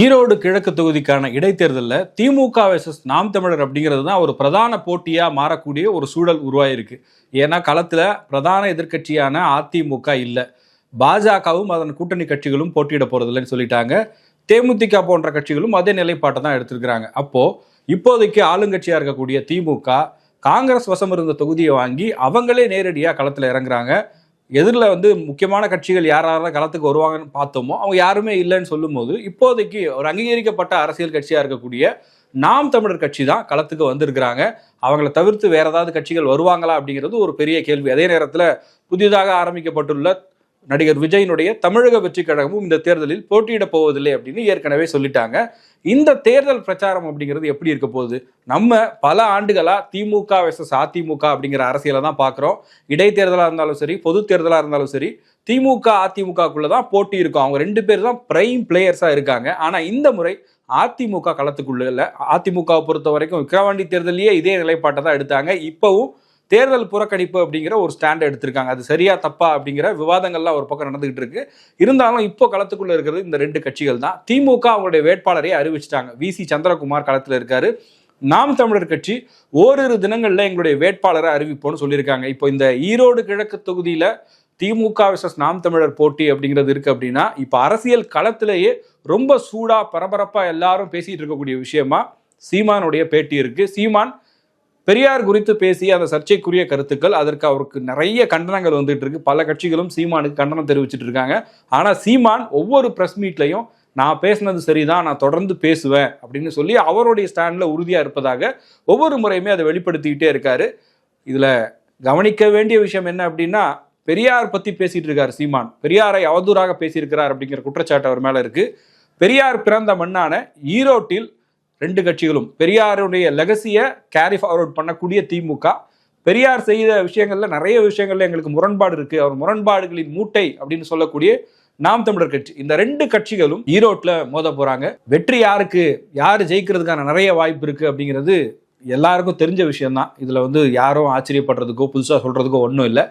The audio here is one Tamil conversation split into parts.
ஈரோடு கிழக்கு தொகுதிக்கான இடைத்தேர்தலில் திமுக வெர்சஸ் நாம் தமிழர் அப்படிங்கிறது தான் ஒரு பிரதான போட்டியாக மாறக்கூடிய ஒரு சூழல் உருவாயிருக்கு. ஏன்னா களத்தில் பிரதான எதிர்க்கட்சியான அதிமுக இல்லை. பாஜகவும் அதன் கூட்டணி கட்சிகளும் போட்டியிட போறதில்லைன்னு சொல்லிட்டாங்க. தேமுதிக போன்ற கட்சிகளும் அதே நிலைப்பாட்டை தான் எடுத்திருக்கிறாங்க. அப்போது இப்போதைக்கு ஆளுங்கட்சியாக இருக்கக்கூடிய திமுக காங்கிரஸ் வசம் இருந்த தொகுதியை வாங்கி அவங்களே நேரடியாக களத்தில் இறங்குறாங்க. எதிரில் வந்து முக்கியமான கட்சிகள் யார் யாரெல்லாம் களத்துக்கு வருவாங்கன்னு பார்த்தோமோ அவங்க யாருமே இல்லைன்னு சொல்லும்போது இப்போதைக்கு ஒரு அங்கீகரிக்கப்பட்ட அரசியல் கட்சியாக இருக்கக்கூடிய நாம் தமிழர் கட்சி தான் களத்துக்கு வந்திருக்கிறாங்க. அவங்கள தவிர்த்து வேற ஏதாவது கட்சிகள் வருவாங்களா அப்படிங்கிறது ஒரு பெரிய கேள்வி. அதே நேரத்தில் புதிதாக ஆரம்பிக்கப்பட்டுள்ள நடிகர் விஜயினுடைய தமிழக வெற்றி கழகமும் இந்த தேர்தலில் போட்டியிடப் போவதில்லை அப்படின்னு ஏற்கனவே சொல்லிட்டாங்க. இந்த தேர்தல் பிரச்சாரம் அப்படிங்கிறது எப்படி இருக்க போகுது? நம்ம பல ஆண்டுகளாக திமுக வெசஸ் அதிமுக அப்படிங்கிற அரசியலை தான் பார்க்குறோம். இடைத்தேர்தலாக இருந்தாலும் சரி பொது தேர்தலாக இருந்தாலும் சரி திமுக அதிமுகக்குள்ளே தான் போட்டி இருக்கும். அவங்க ரெண்டு பேர் தான் பிரைம் பிளேயர்ஸாக இருக்காங்க. ஆனால் இந்த முறை அதிமுக களத்துக்குள்ள இல்லை. அதிமுகவை பொறுத்த வரைக்கும் விக்கிரவாண்டி தேர்தலையே இதே நிலைப்பாட்டை தான் எடுத்தாங்க. இப்போவும் தேர்தல் புறக்கணிப்பு அப்படிங்கிற ஒரு ஸ்டாண்ட் எடுத்திருக்காங்க. அது சரியா தப்பா அப்படிங்கிற விவாதங்கள்லாம் ஒரு பக்கம் நடந்துகிட்டு இருக்கு இருந்தாலும் இப்போ களத்துக்குள்ள இருக்கிறது இந்த ரெண்டு கட்சிகள் தான். திமுக அவங்களுடைய வேட்பாளரை அறிவிச்சிட்டாங்க. வி சி சந்திரகுமார் களத்தில் இருக்காரு. நாம் தமிழர் கட்சி ஓரிரு தினங்கள்ல எங்களுடைய வேட்பாளரை அறிவிப்போம்னு சொல்லியிருக்காங்க. இப்போ இந்த ஈரோடு கிழக்கு தொகுதியில திமுக விசஸ் நாம் தமிழர் போட்டி அப்படிங்கிறது இருக்கு அப்படின்னா இப்போ அரசியல் களத்திலேயே ரொம்ப சூடா பரபரப்பா எல்லாரும் பேசிட்டு இருக்கக்கூடிய விஷயமா சீமானுடைய பேட்டி இருக்கு. சீமான் பெரியார் குறித்து பேசிய அந்த சர்ச்சைக்குரிய கருத்துக்கள் அதற்கு அவருக்கு நிறைய கண்டனங்கள் வந்துட்டு இருக்கு. பல கட்சிகளும் சீமானுக்கு கண்டனம் தெரிவிச்சிட்டு இருக்காங்க. ஆனா சீமான் ஒவ்வொரு பிரஸ் மீட்லையும் நான் பேசினது சரிதான் நான் தொடர்ந்து பேசுவேன் அப்படின்னு சொல்லி அவருடைய ஸ்டாண்ட்ல உறுதியா இருப்பதாக ஒவ்வொரு முறையுமே அதை வெளிப்படுத்திக்கிட்டே இருக்காரு. இதுல கவனிக்க வேண்டிய விஷயம் என்ன அப்படின்னா பெரியார் பத்தி பேசிட்டு இருக்காரு சீமான். பெரியாரை அவதூறாக பேசியிருக்கிறார் அப்படிங்கிற குற்றச்சாட்டு அவர் மேல இருக்கு. பெரியார் பிறந்த மண்ணான ஈரோட்டில் ரெண்டு கட்சிகளும். பெரியாருடைய லெகசியை கேரி ஃபார்வர்ட் பண்ணக்கூடிய திமுக. பெரியார் செய்த விஷயங்கள்ல நிறைய விஷயங்கள்ல எங்களுக்கு முரண்பாடு இருக்கு. அவர் முரண்பாடுகளின் மூட்டை அப்படின்னு சொல்லக்கூடிய நாம் தமிழர் கட்சி. இந்த ரெண்டு கட்சிகளும் ஈரோட்ல மோத போறாங்க. வெற்றி யாருக்கு? யாரு ஜெயிக்கிறதுக்கான நிறைய வாய்ப்பு இருக்கு அப்படிங்கிறது எல்லாருக்கும் தெரிஞ்ச விஷயம்தான். இதுல வந்து யாரும் ஆச்சரியப்படுறதுக்கோ புதுசா சொல்றதுக்கோ ஒன்றும் இல்லை.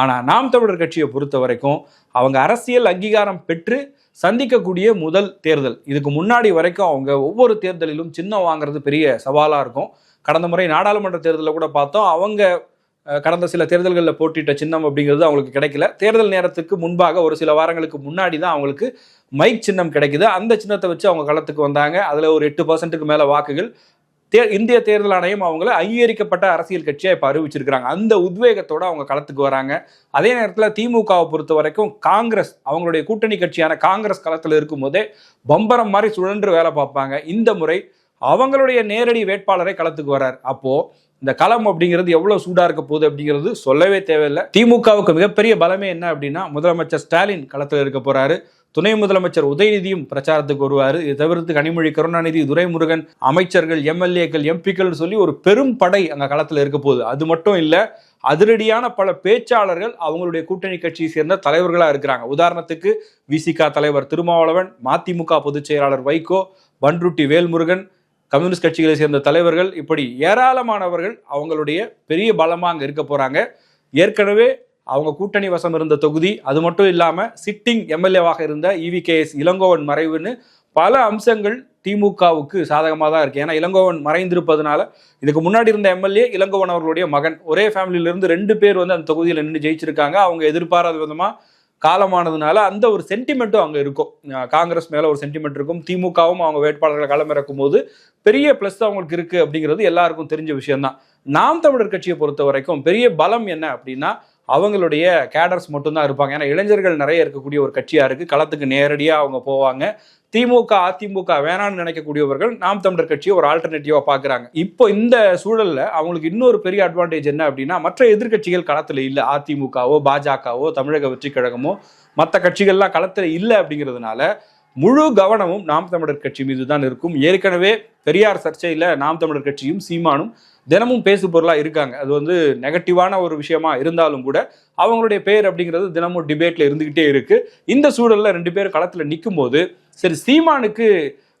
ஆனால் நாம் தமிழர் கட்சியை பொறுத்த வரைக்கும் அவங்க அரசியல் அங்கீகாரம் பெற்று சந்திக்கக்கூடிய முதல் தேர்தல். இதுக்கு முன்னாடி வரைக்கும் அவங்க ஒவ்வொரு தேர்தலிலும் சின்னம் வாங்குறது பெரிய சவாலாக இருக்கும். கடந்த முறை நாடாளுமன்ற தேர்தலில் கூட பார்த்தோம். அவங்க கடந்த சில தேர்தல்களில் போட்டிட்ட சின்னம் அப்படிங்கிறது அவங்களுக்கு கிடைக்கல. தேர்தல் நேரத்துக்கு முன்பாக ஒரு சில வாரங்களுக்கு முன்னாடி தான் அவங்களுக்கு மைக் சின்னம் கிடைக்குது. அந்த சின்னத்தை வச்சு அவங்க களத்துக்கு வந்தாங்க. அதில் ஒரு எட்டு பர்சன்ட்டுக்கு மேலே வாக்குகள் தே இந்திய தேர்தல் ஆணையம் அவங்கள அங்கீகரிக்கப்பட்ட அரசியல் கட்சியாக இப்போ அறிவிச்சிருக்கிறாங்க. அந்த உத்வேகத்தோடு அவங்க களத்துக்கு வராங்க. அதே நேரத்தில் திமுகவை பொறுத்த வரைக்கும் காங்கிரஸ் அவங்களுடைய கூட்டணி கட்சியான காங்கிரஸ் களத்தில் இருக்கும்போதே பம்பரம் மாதிரி சுழன்று வேலை பார்ப்பாங்க. இந்த முறை அவங்களுடைய நேரடி வேட்பாளரை களத்துக்கு வரார். அப்போது இந்த களம் அப்படிங்கிறது எவ்வளவு சூடா இருக்க போகுது அப்படிங்கிறது சொல்லவே தேவையில்லை. திமுகவுக்கு மிகப்பெரிய பலமே என்ன அப்படின்னா முதலமைச்சர் ஸ்டாலின் களத்தில் இருக்க போறாரு. துணை முதலமைச்சர் உதயநிதியும் பிரச்சாரத்துக்கு வருவார். இது தவிர்த்து கனிமொழி கருணாநிதி துரைமுருகன் அமைச்சர்கள் எம்எல்ஏக்கள் எம்பிக்கள் சொல்லி ஒரு பெரும் படை அங்கே களத்தில் இருக்க போகுது. அது மட்டும் இல்லை அதிரடியான பல பேச்சாளர்கள் அவங்களுடைய கூட்டணி கட்சியை சேர்ந்த தலைவர்களா இருக்கிறாங்க. உதாரணத்துக்கு விசிகா தலைவர் திருமாவளவன் மதிமுக பொதுச் செயலாளர் வைகோ பன்ருட்டி வேல்முருகன் கம்யூனிஸ்ட் கட்சிகளை சேர்ந்த தலைவர்கள் இப்படி ஏராளமானவர்கள் அவங்களுடைய பெரிய பலமா அங்க இருக்க போறாங்க. ஏற்கனவே அவங்க கூட்டணி வசம் இருந்த தொகுதி அது மட்டும் இல்லாமல் சிட்டிங் எம்எல்ஏவாக இருந்த இவிகேஎஸ் இளங்கோவன் மறைவுன்னு பல அம்சங்கள் திமுகவுக்கு சாதகமாக தான் இருக்கு. ஏன்னா இளங்கோவன் மறைந்திருப்பதனால இதுக்கு முன்னாடி இருந்த எம்எல்ஏ இளங்கோவன் அவர்களுடைய மகன். ஒரே ஃபேமிலியில இருந்து ரெண்டு பேர் வந்து அந்த தொகுதியில் நின்று ஜெயிச்சிருக்காங்க. அவங்க எதிர்பாராத விதமாக காலமானதுனால அந்த ஒரு சென்டிமெண்ட்டும் அங்கே இருக்கும். காங்கிரஸ் மேலே ஒரு சென்டிமெண்ட் இருக்கும். திமுகவும் அவங்க வேட்பாளர்களை களமிறக்கும் போது பெரிய ப்ளஸ் அவங்களுக்கு இருக்குது அப்படிங்கிறது எல்லாருக்கும் தெரிஞ்ச விஷயம்தான். நாம் தமிழர் கட்சியை பொறுத்த வரைக்கும் பெரிய பலம் என்ன அப்படின்னா அவங்களுடைய கேடர்ஸ் மட்டும்தான் இருப்பாங்க. ஏன்னா இளைஞர்கள் நிறைய இருக்கக்கூடிய ஒரு கட்சியாக இருக்குது களத்துக்கு நேரடியாக அவங்க போவாங்க. திமுக அதிமுக வேணான்னு நினைக்கக்கூடியவர்கள் நாம் தமிழர் கட்சியை ஒரு ஆல்டர்னேட்டிவாக பார்க்குறாங்க. இப்போ இந்த சூழலில் அவங்களுக்கு இன்னொரு பெரிய அட்வான்டேஜ் என்ன அப்படின்னா மற்ற எதிர்க்கட்சிகள் களத்தில் இல்லை. அதிமுகவோ பாஜகவோ தமிழக வெற்றி கழகமோ மற்ற கட்சிகள்லாம் களத்தில் இல்லை அப்படிங்கிறதுனால முழு கவனமும் நாம் தமிழர் கட்சி மீது தான் இருக்கும். ஏற்கனவே பெரியார் சர்ச்சையில் நாம் தமிழர் கட்சியும் சீமானும் தினமும் பேசு பொருளாக இருக்காங்க. அது வந்து நெகட்டிவான ஒரு விஷயமா இருந்தாலும் கூட அவங்களுடைய பேர் அப்படிங்கிறது தினமும் டிபேட்டில் இருந்துக்கிட்டே இருக்கு. இந்த சூழலில் ரெண்டு பேரும் களத்தில் நிற்கும் போது சரி சீமானுக்கு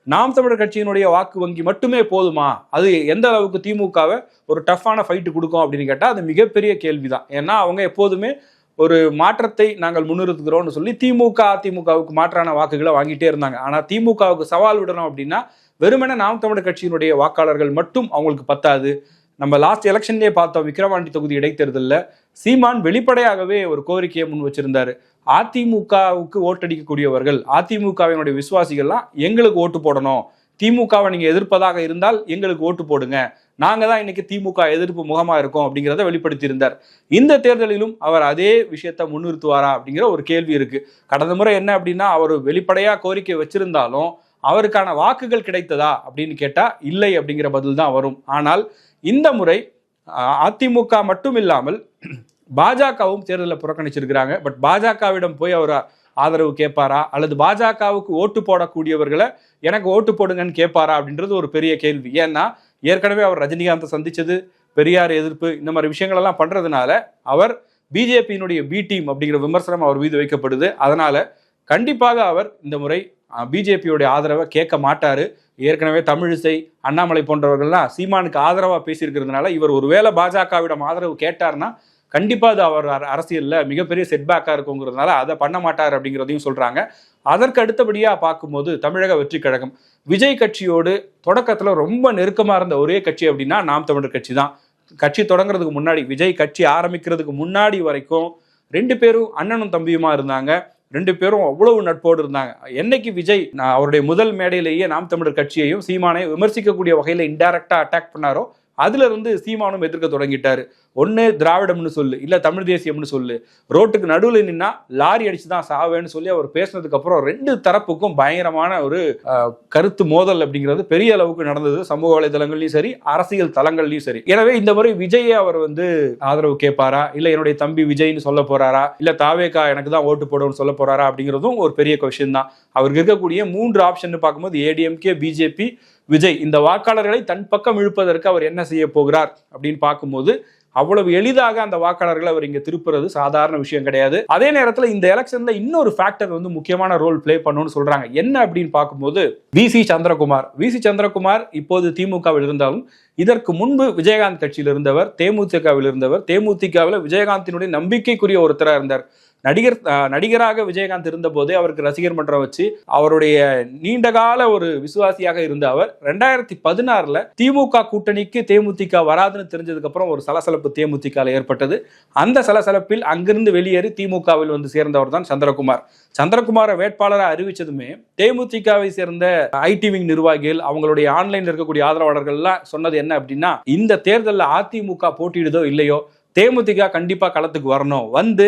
நாம் தமிழர் கட்சியினுடைய வாக்கு வங்கி மட்டுமே போதுமா? அது எந்த அளவுக்கு திமுகவை ஒரு டஃப்பான ஃபைட்டு கொடுக்கும் அப்படின்னு கேட்டால் அது மிகப்பெரிய கேள்வி தான் ஏன்னா அவங்க எப்போதுமே ஒரு மாற்றத்தை நாங்கள் முன்னிறுத்துகிறோம்னு சொல்லி திமுக அதிமுகவுக்கு மாற்றான வாக்குகளை வாங்கிட்டே இருந்தாங்க. ஆனால் திமுகவுக்கு சவால் விடணும் அப்படின்னா வெறுமனே நாம் தமிழர் கட்சியினுடைய வாக்காளர்கள் மட்டும் அவங்களுக்கு பத்தாது. நம்ம லாஸ்ட் எலெக்ஷன்லேயே பார்த்தோம் விக்கிரவாண்டி தொகுதி இடைத்தேர்தலில் சீமான் வெளிப்படையாகவே ஒரு கோரிக்கையை முன் வச்சிருந்தாரு. அதிமுகவுக்கு ஓட்டடிக்கக்கூடியவர்கள் அதிமுகவினுடைய விசுவாசிகள்லாம் எங்களுக்கு ஓட்டு போடணும். திமுகவை நீங்க எதிர்ப்பதாக இருந்தால் எங்களுக்கு ஓட்டு போடுங்க. நாங்க தான் இன்னைக்கு திமுக எதிர்ப்பு முகமா இருக்கோம் அப்படிங்கிறத வெளிப்படுத்தியிருந்தார். இந்த தேர்தலிலும் அவர் அதே விஷயத்த முன்னிறுத்துவாரா அப்படிங்கிற ஒரு கேள்வி இருக்கு. கடந்த முறை என்ன அப்படின்னா அவர் வெளிப்படையா கோரிக்கை வச்சிருந்தாலும் அவருக்கான வாக்குகள் கிடைத்ததா அப்படின்னு கேட்டா இல்லை அப்படிங்கிற பதில் தான் வரும். ஆனால் இந்த முறை அதிமுக மட்டும் இல்லாமல் பாஜகவும் தேர்தலில் புறக்கணிச்சிருக்கிறாங்க. பட் பாஜகவிடம் போய் அவர் ஆதரவு கேட்பாரா? அல்லது பாஜகவுக்கு ஓட்டு போடக்கூடியவர்களை எனக்கு ஓட்டு போடுங்கன்னு கேட்பாரா அப்படின்றது ஒரு பெரிய கேள்வி. ஏன்னா ஏற்கனவே அவர் ரஜினிகாந்தை சந்திச்சது பெரியார் எதிர்ப்பு இந்த மாதிரி விஷயங்கள் எல்லாம் பண்றதுனால அவர் பிஜேபியினுடைய பி டீம் அப்படிங்கிற விமர்சனம் அவர் மீது வைக்கப்படுது. அதனால கண்டிப்பாக அவர் இந்த முறை பிஜேபியோடைய ஆதரவை கேட்க மாட்டாரு. ஏற்கனவே தமிழிசை அண்ணாமலை போன்றவர்கள்லாம் சீமானுக்கு ஆதரவா பேசியிருக்கிறதுனால இவர் ஒருவேளை பாஜகவிடம் ஆதரவு கேட்டார்னா கண்டிப்பாக அது அவர் அரசியலில் மிகப்பெரிய செட்பேக்காக இருக்குங்கிறதுனால அதை பண்ண மாட்டார் அப்படிங்கிறதையும் சொல்கிறாங்க அதற்கு அடுத்தபடியாக பார்க்கும்போது தமிழக வெற்றி கழகம். விஜய் கட்சியோடு தொடக்கத்தில் ரொம்ப நெருக்கமாக இருந்த ஒரே கட்சி அப்படின்னா நாம் தமிழர் கட்சி தான். கட்சி தொடங்குறதுக்கு முன்னாடி விஜய் கட்சி ஆரம்பிக்கிறதுக்கு முன்னாடி வரைக்கும் ரெண்டு பேரும் அண்ணனும் தம்பியுமா இருந்தாங்க. ரெண்டு பேரும் அவ்வளவு நட்போடு இருந்தாங்க. என்னைக்கு விஜய் நான் அவருடைய முதல் மேடையிலேயே நாம் தமிழர் கட்சியையும் சீமானை விமர்சிக்கக்கூடிய வகையில் இன்டைரக்டா அட்டாக் பண்ணாரோ அதுல இருந்து சீமானும் எதிர்க்க தொடங்கிட்டாரு. ஒன்று திராவிடம்னு சொல்லு இல்லை தமிழ் தேசியம்னு சொல்லு. ரோட்டுக்கு நடுவில் நின்னா லாரி அடிச்சு தான் சாவேன்னு சொல்லி அவர் பேசினதுக்கு அப்புறம் ரெண்டு தரப்புக்கும் பயங்கரமான ஒரு கருத்து மோதல் அப்படிங்கிறது பெரிய அளவுக்கு நடந்தது. சமூக வலைதளங்கள்லையும் சரி அரசியல் தளங்கள்லையும் சரி. எனவே இந்த முறை விஜயை அவர் வந்து ஆதரவு கேட்பாரா? இல்லை என்னுடைய தம்பி விஜய்னு சொல்ல போறாரா? இல்லை தாவேக்கா எனக்கு தான் ஓட்டு போடணும்னு சொல்ல போறாரா அப்படிங்கிறதும் ஒரு பெரிய கொஷின் தான். அவருக்கு இருக்கக்கூடிய மூன்று ஆப்ஷன் பார்க்கும்போது ஏடிஎம்கே பிஜேபி விஜய் இந்த வாக்காளர்களை தன் பக்கம் இழுப்பதற்கு அவர் என்ன செய்ய போகிறார் அப்படின்னு பார்க்கும்போது அவ்வளவு எளிதாக அந்த வாக்காளர்களை அவர் இங்க திருப்புறது சாதாரண விஷயம் கிடையாது. அதே நேரத்துல இந்த எலெக்ஷன்ல இன்னொரு ஃபேக்டர் வந்து முக்கியமான ரோல் பிளே பண்ணும்னு சொல்றாங்க. என்ன அப்படின்னு பார்க்கும்போது V C Chandrakumar. V C Chandrakumar இப்போது திமுகவில் இருந்தாலும் இதற்கு முன்பு விஜயகாந்த் கட்சியில் இருந்தவர் தேமுதிகவில் இருந்தவர். தேமுதிகவில் விஜயகாந்தினுடைய நம்பிக்கைக்குரிய ஒருத்தரா இருந்தார். நடிகர் நடிகராக விஜயகாந்த் இருந்தபோதே அவருக்கு ரசிகர் மன்றம் வச்சு அவருடைய நீண்டகால ஒரு விசுவாசியாக இருந்த அவர் ரெண்டாயிரத்தி பதினாறுல திமுக கூட்டணிக்கு தேமுதிக வராதுன்னு தெரிஞ்சதுக்கு அப்புறம் ஒரு சலசலப்பு தேமுதிக ஏற்பட்டது. அந்த சலசலப்பில் அங்கிருந்து வெளியேறி திமுகவில் வந்து சேர்ந்தவர் தான் சந்திரகுமார். சந்திரகுமாரை வேட்பாளராக அறிவிச்சதுமே தேமுதிகவை சேர்ந்த ஐடி விங் நிர்வாகிகள் அவங்களுடைய ஆன்லைன்ல இருக்கக்கூடிய ஆதரவாளர்கள்லாம் சொன்னது என்ன அப்படின்னா இந்த தேர்தலில் அதிமுக போட்டியிடுதோ இல்லையோ தேமுதிக கண்டிப்பாக களத்துக்கு வரணும். வந்து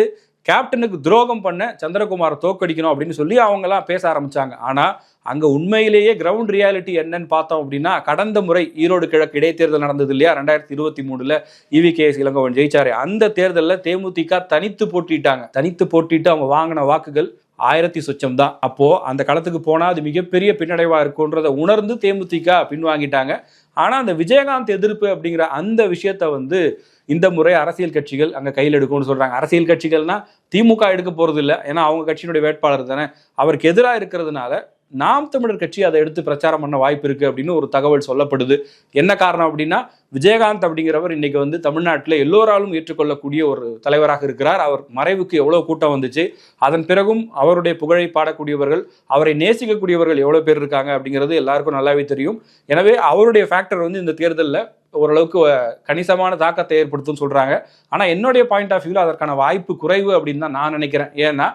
கேப்டனுக்கு துரோகம் பண்ண சந்திரகுமாரை தோக்கடிக்கணும் அப்படின்னு சொல்லி அவங்கெல்லாம் பேச ஆரம்பித்தாங்க ஆனால் அங்கே உண்மையிலேயே கிரவுண்ட் ரியாலிட்டி என்னன்னு பார்த்தோம் அப்படின்னா கடந்த முறை ஈரோடு கிழக்கு இடைத்தேர்தல் நடந்தது இல்லையா? ரெண்டாயிரத்தி இருபத்தி மூணுல E V K S Elangovan ஜெயிச்சாரு. அந்த தேர்தலில் தேமுதிக தனித்து போட்டிட்டாங்க. தனித்து போட்டிட்டு அவங்க வாங்கின வாக்குகள் ஆயிரத்தி சொச்சம் தான். அப்போ அந்த களத்துக்கு போனா அது மிகப்பெரிய பின்னடைவா இருக்குன்றதை உணர்ந்து தேமுதிக பின்வாங்கிட்டாங்க. ஆனா அந்த விஜயகாந்த் எதிர்ப்பு அப்படிங்கிற அந்த விஷயத்த வந்து இந்த முறை அரசியல் கட்சிகள் அங்க கையில் எடுக்கும்னு சொல்றாங்க. அரசியல் கட்சிகள்னா திமுக எடுக்க போறது இல்லை ஏன்னா அவங்க கட்சியினுடைய வேட்பாளர் தானே. அவருக்கு எதிராக இருக்கிறதுனால நாம் தமிழர் கட்சி அதை எடுத்து பிரச்சாரம் பண்ண வாய்ப்பு இருக்கு அப்படின்னு ஒரு தகவல் சொல்லப்படுது. என்ன காரணம் அப்படின்னா விஜயகாந்த் அப்படிங்கிறவர் இன்னைக்கு வந்து தமிழ்நாட்டில் எல்லோராலும் ஏற்றுக்கொள்ளக்கூடிய ஒரு தலைவராக இருக்கிறார். அவர் மறைவுக்கு எவ்வளோ கூட்டம் வந்துச்சு அதன் பிறகும் அவருடைய புகழை பாடக்கூடியவர்கள் அவரை நேசிக்கக்கூடியவர்கள் எவ்வளோ பேர் இருக்காங்க அப்படிங்கிறது எல்லாருக்கும் நல்லாவே தெரியும். எனவே அவருடைய ஃபேக்டர் வந்து இந்த தேர்தலில் ஓரளவுக்கு கணிசமான தாக்கத்தை ஏற்படுத்தும்னு சொல்கிறாங்க ஆனால் என்னுடைய பாயிண்ட் ஆஃப் வியூவில் அதற்கான வாய்ப்பு குறைவு அப்படின்னு தான் நான் நினைக்கிறேன். ஏன்னா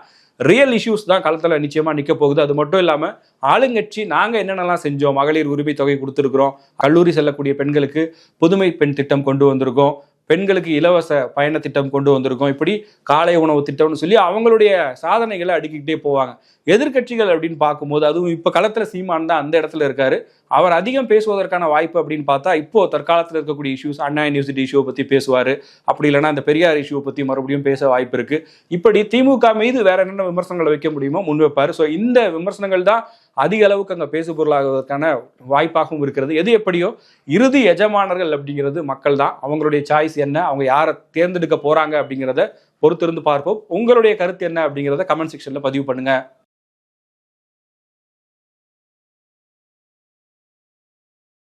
ரியல் இஷ்யூஸ் தான் களத்தில் நிச்சயமாக நிற்க போகுது. அது மட்டும் இல்லாமல் ஆளுங்கட்சி நாங்கள் என்னென்னலாம் செஞ்சோம்? மகளிர் உரிமை தொகை கொடுத்துருக்குறோம். கல்லூரி செல்லக்கூடிய பெண்களுக்கு புதுமை பெண் திட்டம் கொண்டு வந்திருக்கோம். பெண்களுக்கு இலவச பயண திட்டம் கொண்டு வந்திருக்கோம். இப்படி காலை உணவு திட்டம்னு சொல்லி அவங்களுடைய சாதனைகளை அடுக்கிக்கிட்டே போவாங்க. எதிர்க்கட்சிகள் அப்படின்னு பார்க்கும்போது அதுவும் இப்போ களத்தில் சீமான் தான் அந்த இடத்துல இருக்காரு. அவர் அதிகம் பேசுவதற்கான வாய்ப்பு அப்படின்னு பார்த்தா இப்போ தற்காலத்தில் இருக்கக்கூடிய இஷ்யூஸ் அண்ணா யூனிவர்சிட்டி இஷ்யூவை பற்றி பேசுவார். அப்படி இல்லைன்னா அந்த பெரியார் இஷ்யூவை பற்றி மறுபடியும் பேச வாய்ப்பு இருக்கு. இப்படி திமுக மீது வேற என்னென்ன விமர்சனங்களை வைக்க முடியுமோ முன்வைப்பார் ஸோ இந்த விமர்சனங்கள் தான் அதிக அளவுக்கு அங்கே பேசு பொருளாகுவதற்கான வாய்ப்பாகவும் இருக்கிறது. எது எப்படியோ இறுதி எஜமானர்கள் அப்படிங்கிறது மக்கள் தான் அவங்களுடைய சாய்ஸ் என்ன? அவங்க யாரை தேர்ந்தெடுக்க போகிறாங்க அப்படிங்கிறத பொறுத்திருந்து பார்ப்போம். உங்களுடைய கருத்து என்ன அப்படிங்கிறத கமெண்ட் செக்ஷனில் பதிவு பண்ணுங்கள்